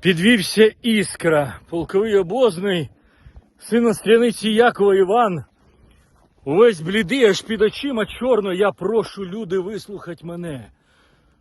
Підвівся іскра, полковий обозний, син Остряниці Якова Іван. Увесь блідий, аж під очима чорно, я прошу люди вислухать мене.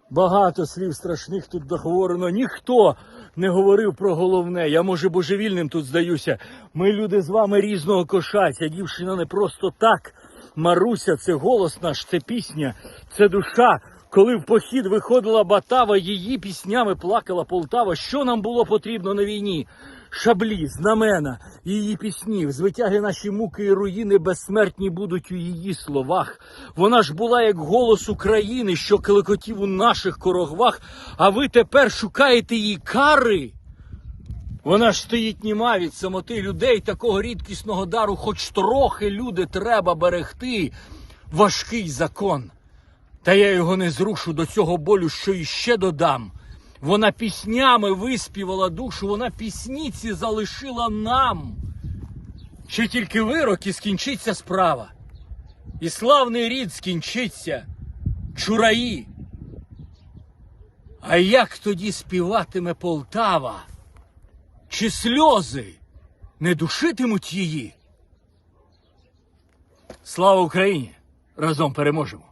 Багато слів страшних тут договорено. Ніхто не говорив про головне. Я, може, божевільним тут здаюся. Ми люди з вами різного кошаця. Дівчина не просто так. Маруся, це голос наш, це пісня, це душа. Коли в похід виходила Батава, її піснями плакала Полтава. Що нам було потрібно на війні? Шаблі, знамена, її пісні, звитяги наші муки і руїни безсмертні будуть у її словах. Вона ж була як голос України, що клекотів у наших корогвах, а ви тепер шукаєте її кари. Вона ж стоїть німа від самоти людей такого рідкісного дару, хоч трохи люди треба берегти. Важкий закон. Та я його не зрушу до цього болю, що іще додам. Вона піснями виспівала душу, вона пісні ці залишила нам. Ще тільки вирок і скінчиться справа. І славний рід скінчиться, чураї. А як тоді співатиме Полтава? Чи сльози не душитимуть її? Слава Україні! Разом переможемо!